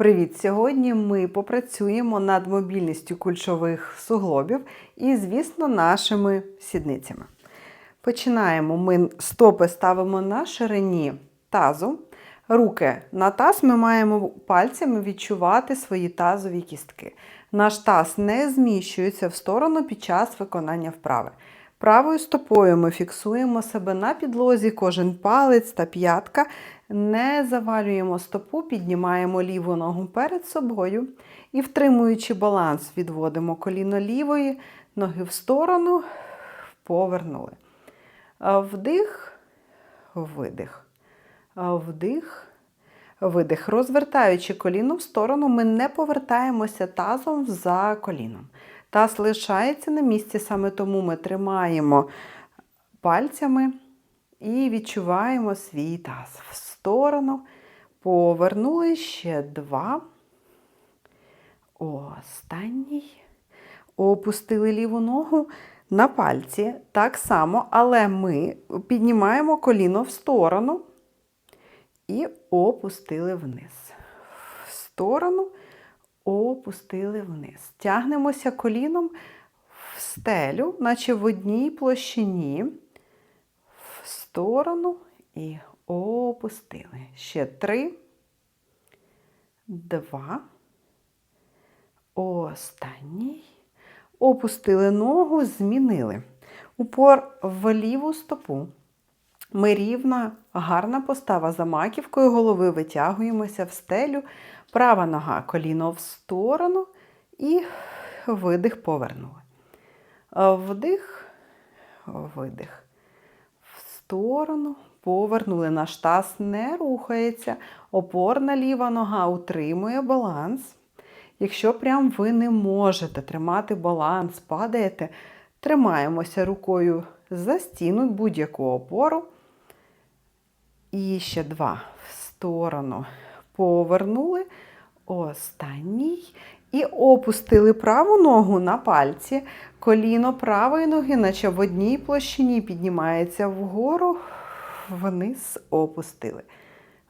Привіт! Сьогодні ми попрацюємо над мобільністю кульшових суглобів і, звісно, нашими сідницями. Починаємо. Ми стопи ставимо на ширині тазу. Руки на таз ми маємо пальцями відчувати свої тазові кістки. Наш таз не зміщується в сторону під час виконання вправи. Правою стопою ми фіксуємо себе на підлозі, кожен палець та п'ятка. Не завалюємо стопу, піднімаємо ліву ногу перед собою і, втримуючи баланс, відводимо коліно лівої ноги в сторону, повернули. Вдих, видих. Вдих, видих. Розвертаючи коліно в сторону, ми не повертаємося тазом за коліном. Таз лишається на місці, саме тому ми тримаємо пальцями і відчуваємо свій таз. Сторону. Повернули ще два. Останній. Опустили ліву ногу на пальці. Так само, але ми піднімаємо коліно в сторону і опустили вниз. В сторону опустили вниз. Тягнемося коліном в стелю, наче в одній площині, в сторону і опустили. Ще три, два. Останній. Опустили ногу, змінили. Упор в ліву стопу. Ми рівна, гарна постава за маківкою голови витягуємося в стелю. Права нога коліно в сторону і видих повернули. Вдих, видих. В сторону. Повернули. Наш таз не рухається. Опорна ліва нога утримує баланс. Якщо прям ви не можете тримати баланс, падаєте, тримаємося рукою за стіну будь-яку опору. І ще два в сторону. Повернули. Останній. І опустили праву ногу на пальці. Коліно правої ноги, наче в одній площині, піднімається вгору, вниз опустили.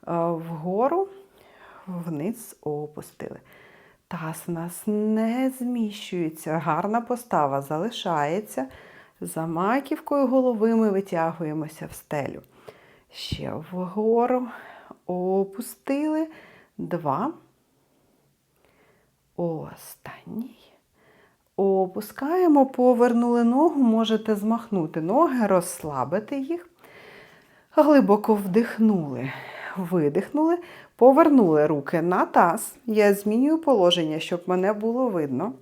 Вгору, вниз опустили. Таз у нас не зміщується. Гарна постава залишається. За маківкою голови ми витягуємося в стелю. Ще вгору опустили. Два. Останній. Опускаємо, повернули ногу, можете змахнути ноги, розслабити їх. Глибоко вдихнули, видихнули, повернули руки на таз. Я змінюю положення, щоб мене було видно.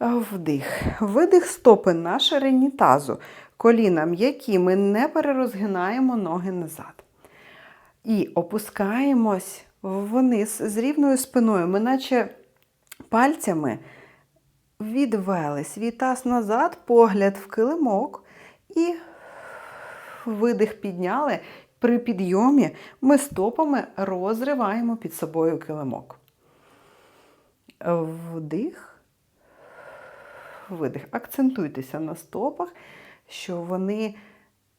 Вдих. Видих стопи на ширині тазу. Коліна м'які, ми не перерозгинаємо ноги назад. І опускаємось вниз з рівною спиною. Ми наче пальцями відвели свій таз назад, погляд в килимок і видих підняли. При підйомі ми стопами розриваємо під собою килимок. Вдих, видих. Акцентуйтеся на стопах, що вони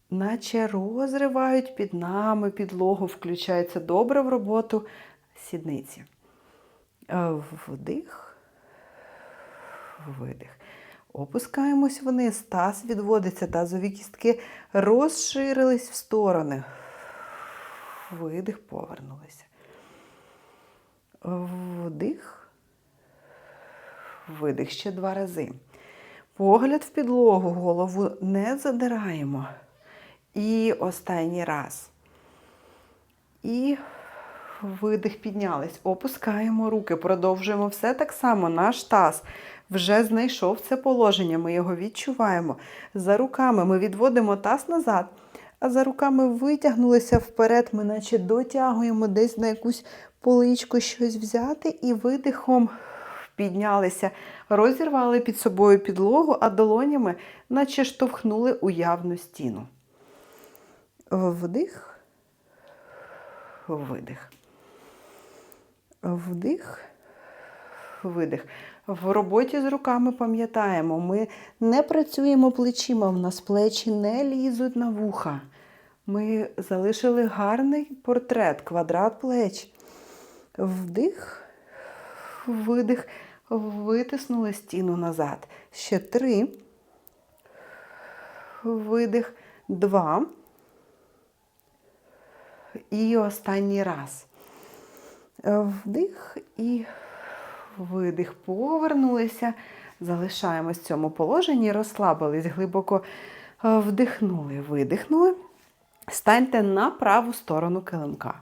наче розривають під нами підлогу, включаються добре в роботу сідниці. Вдих, видих. Опускаємось вниз, таз відводиться, тазові кістки розширились в сторони. Видих, повернулися. Вдих, видих ще два рази. Погляд в підлогу, голову не задираємо. І останній раз. І видих піднялись. Опускаємо руки, продовжуємо все так само. Наш таз вже знайшов це положення, ми його відчуваємо. За руками ми відводимо таз назад, а за руками витягнулися вперед, ми наче дотягуємо десь на якусь поличку щось взяти і видихом піднялися, розірвали під собою підлогу, а долонями наче штовхнули уявну стіну. Вдих, видих. Вдих, видих. В роботі з руками пам'ятаємо, ми не працюємо плечима, в нас плечі не лізуть на вуха. Ми залишили гарний портрет, квадрат плеч. Вдих видих, витиснули стіну назад. Ще три. Видих, два. І останній раз. Вдих і видих. Повернулися. Залишаємось в цьому положенні, розслабились, глибоко е, вдихнули, видихнули. Станьте на праву сторону килимка.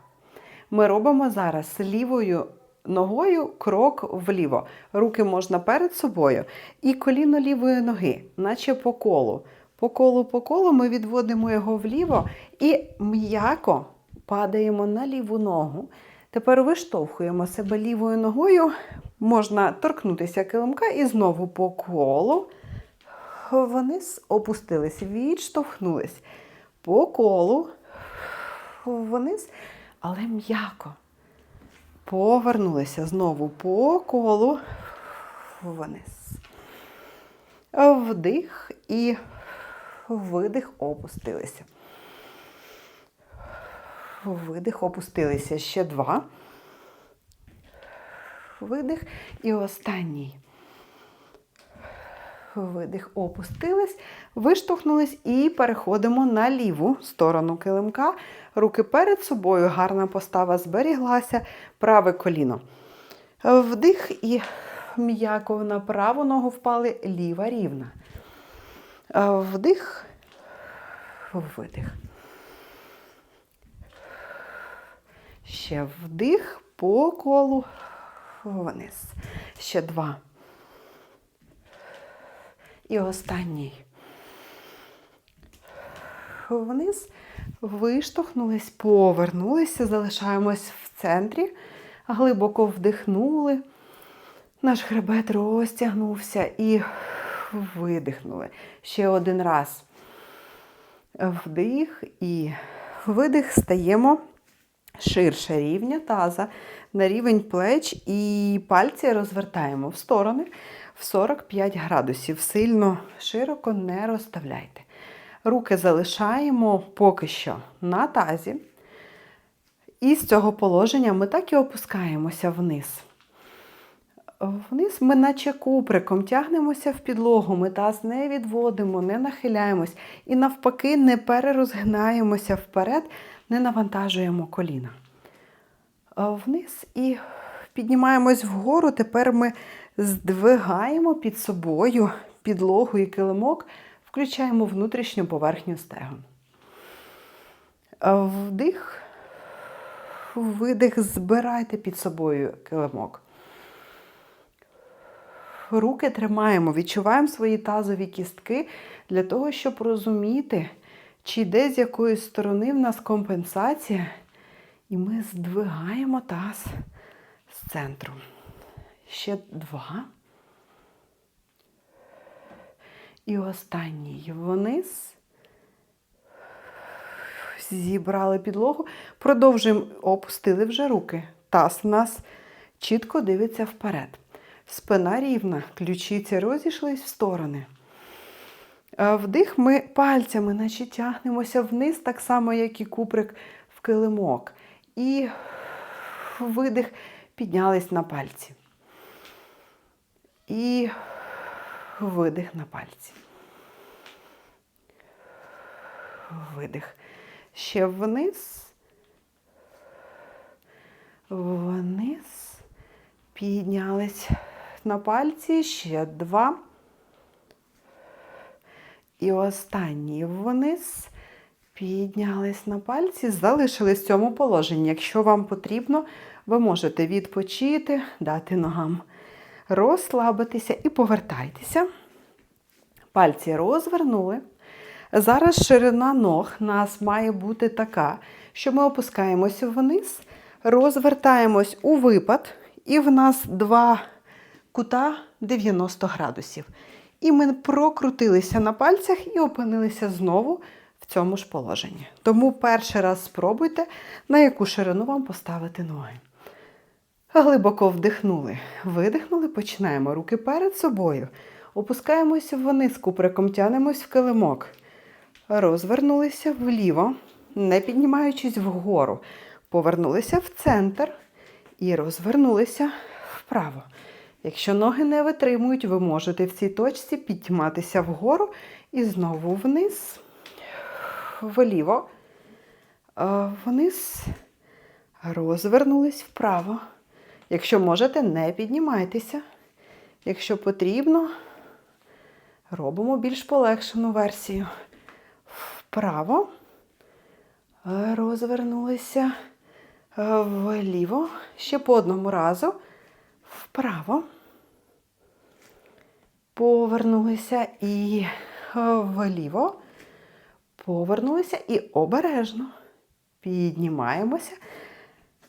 Ми робимо зараз лівою ногою крок вліво. Руки можна перед собою. І коліно лівої ноги, наче по колу. По колу, по колу ми відводимо його вліво і м'яко падаємо на ліву ногу. Тепер виштовхуємо себе лівою ногою, можна торкнутися килимка і знову по колу. Вниз опустились, відштовхнулись по колу, вниз, але м'яко. Повернулися знову по колу, вниз. Вдих і видих, опустилися. Видих, опустилися. Ще два. Видих. І останній. Видих, опустились, виштовхнулись і переходимо на ліву сторону килимка. Руки перед собою, гарна постава зберіглася, праве коліно. Вдих і м'яко на праву ногу впали, ліва рівна. Вдих, видих. Ще вдих по колу вниз. Ще два. І останній. Вниз. Виштовхнулись, повернулися, залишаємось в центрі. Глибоко вдихнули. Наш хребет розтягнувся і видихнули. Ще один раз. Вдих і видих. Стаємо ширше рівня таза на рівень плеч і пальці розвертаємо в сторони в 45 градусів. Сильно широко не розставляйте. Руки залишаємо поки що на тазі. І з цього положення ми так і опускаємося вниз. Вниз ми, наче куприком, тягнемося в підлогу, ми таз не відводимо, не нахиляємось і навпаки не перерозгинаємося вперед, не навантажуємо коліна. Вниз і піднімаємось вгору. Тепер ми здвигаємо під собою підлогу і килимок, включаємо внутрішню поверхню стегон. Вдих, видих, збирайте під собою килимок. Руки тримаємо, відчуваємо свої тазові кістки для того, щоб розуміти, чи йде з якої сторони в нас компенсація. І ми здвигаємо таз з центру. Ще два. І останній вниз. Зібрали підлогу. Продовжуємо, опустили вже руки. Таз у нас чітко дивиться вперед. Спина рівна, ключиці розійшлись в сторони. Вдих ми пальцями, наче тягнемося вниз, так само, як і куприк в килимок. І видих, піднялись на пальці. І видих на пальці. Видих. Ще вниз. Вниз. Піднялись на пальці. Ще два. І останній вниз. Піднялись на пальці, залишились в цьому положенні. Якщо вам потрібно, ви можете відпочити, дати ногам розслабитися і повертайтеся. Пальці розвернули. Зараз ширина ног нас має бути така, що ми опускаємося вниз, розвертаємось у випад, і в нас два кута 90 градусів. І ми прокрутилися на пальцях і опинилися знову в цьому ж положенні. Тому перший раз спробуйте, на яку ширину вам поставити ноги. Глибоко вдихнули, видихнули, починаємо руки перед собою. Опускаємося вниз, куприком тянемось в килимок. Розвернулися вліво, не піднімаючись вгору. Повернулися в центр і розвернулися вправо. Якщо ноги не витримують, ви можете в цій точці підтіматися вгору і знову вниз, вліво, е, вниз, розвернулись вправо. Якщо можете, не піднімайтеся. Якщо потрібно, робимо більш полегшену версію. Вправо, е, розвернулися е, вліво, ще по одному разу, вправо, повернулися і е, вліво, повернулися і обережно піднімаємося.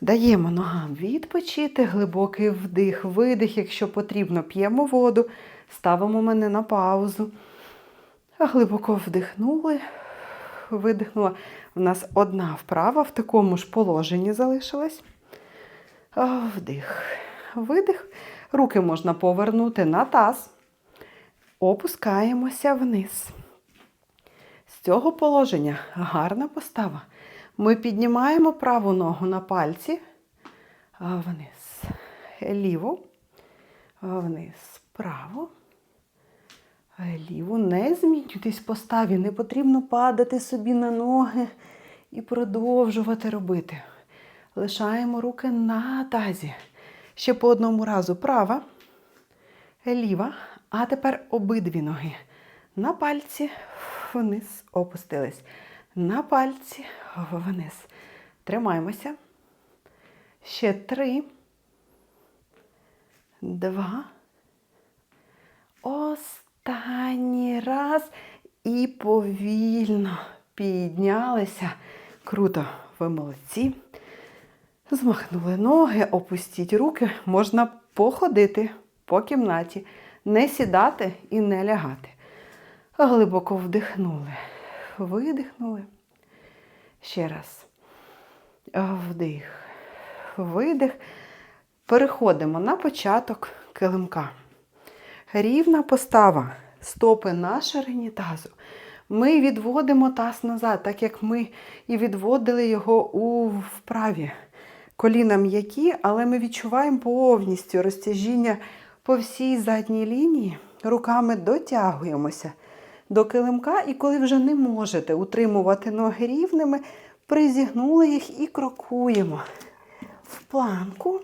Даємо ногам відпочити, глибокий вдих, видих, якщо потрібно, п'ємо воду, ставимо мене на паузу. Глибоко вдихнули, видихнула. У нас одна вправа в такому ж положенні залишилась. Вдих, видих. Руки можна повернути на таз. Опускаємося вниз. З цього положення гарна постава. Ми піднімаємо праву ногу на пальці, вниз, ліву, вниз, право, ліву. Не змінюйтесь в поставі, не потрібно падати собі на ноги і продовжувати робити. Лишаємо руки на тазі. Ще по одному разу права, ліва, а тепер обидві ноги. На пальці вниз опустились. На пальці вниз. Тримаємося. Ще три. Два. Останній раз. І повільно піднялися. Круто, ви молодці. Змахнули ноги, опустіть руки. Можна походити по кімнаті, не сідати і не лягати. Глибоко вдихнули, видихнули. Ще раз. Вдих, видих. Переходимо на початок килимка. Рівна постава. Стопи на ширині тазу. Ми відводимо таз назад, так як ми і відводили його у вправі. Коліна м'які, але ми відчуваємо повністю розтяжіння по всій задній лінії. Руками дотягуємося до килимка, і коли вже не можете утримувати ноги рівними, призігнули їх і крокуємо в планку,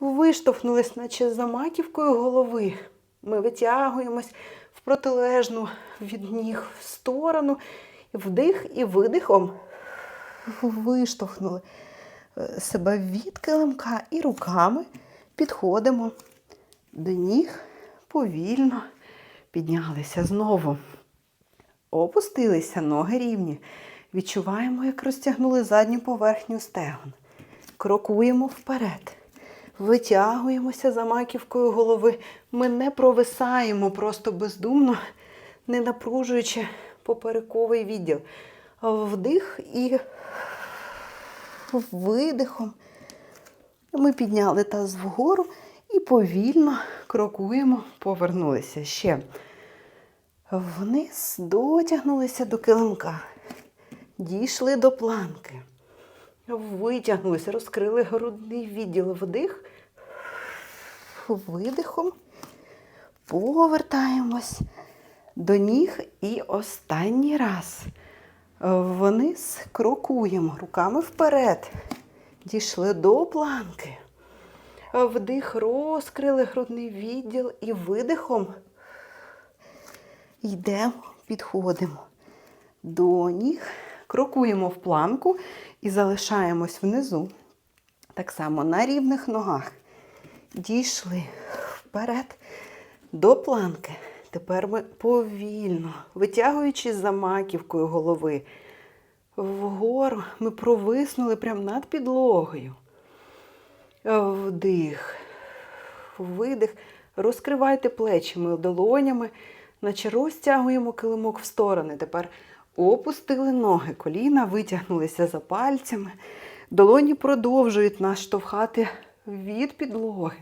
виштовхнулись, наче за маківкою голови. Ми витягуємось в протилежну від ніг сторону, вдих і видихом виштовхнули себе від килимка і руками підходимо до ніг повільно піднялися знову. Опустилися ноги рівні. Відчуваємо, як розтягнули задню поверхню стегон. Крокуємо вперед. Витягуємося за маківкою голови. Ми не провисаємо просто бездумно, не напружуючи поперековий відділ. Вдих і видихом. Ми підняли таз вгору і повільно крокуємо, повернулися ще. Вниз дотягнулися до килимка. Дійшли до планки. Витягнулися, розкрили грудний відділ вдих. Видихом. Повертаємось до ніг і останній раз. Вниз крокуємо руками вперед. Дійшли до планки. Вдих, розкрили грудний відділ і видихом йдемо, підходимо до ніг, крокуємо в планку і залишаємось внизу. Так само на рівних ногах. Дійшли вперед до планки. Тепер ми повільно, витягуючи за маківкою голови, вгору ми провиснули прямо над підлогою. Вдих, видих. Розкривайте плечі долонями, наче розтягуємо килимок в сторони. Тепер опустили ноги, коліна витягнулися за пальцями. Долоні продовжують нас штовхати від підлоги.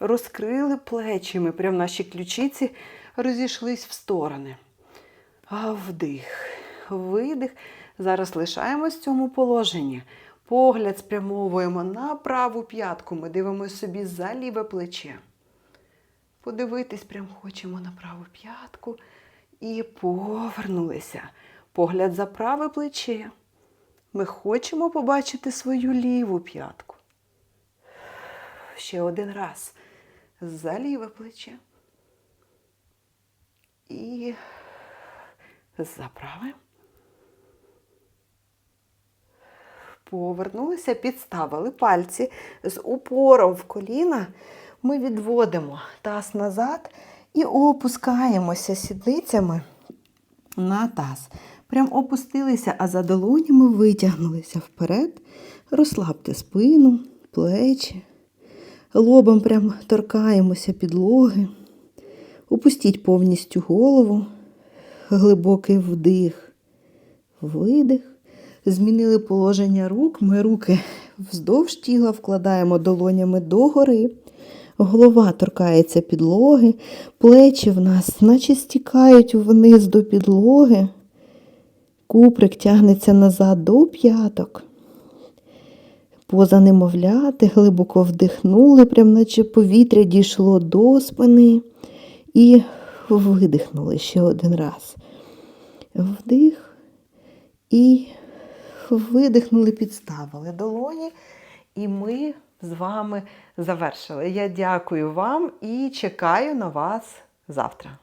Розкрили плечі, ми прямо наші ключиці розійшлись в сторони. А вдих, видих. Зараз лишаємось в цьому положенні. Погляд спрямовуємо на праву п'ятку. Ми дивимося собі за ліве плече. Подивитись прям хочемо на праву п'ятку. І повернулися. Погляд за праве плече. Ми хочемо побачити свою ліву п'ятку. Ще один раз. За ліве плече. І за праве. Повернулися, підставили пальці з упором в коліна. Ми відводимо таз назад і опускаємося сідницями на таз. Прям опустилися, а за долонями витягнулися вперед. Розслабте спину, плечі. Лобом прям торкаємося підлоги. Опустіть повністю голову. Глибокий вдих, видих. Змінили положення рук. Ми руки вздовж тіла вкладаємо долонями догори. Голова торкається підлоги, плечі в нас наче стікають вниз до підлоги. Куприк тягнеться назад до п'яток. Поза немовляти, глибоко вдихнули, прям наче повітря дійшло до спини. І видихнули ще один раз. Вдих і видихнули, підставили долоні. І ми з вами завершили. Я дякую вам і чекаю на вас завтра.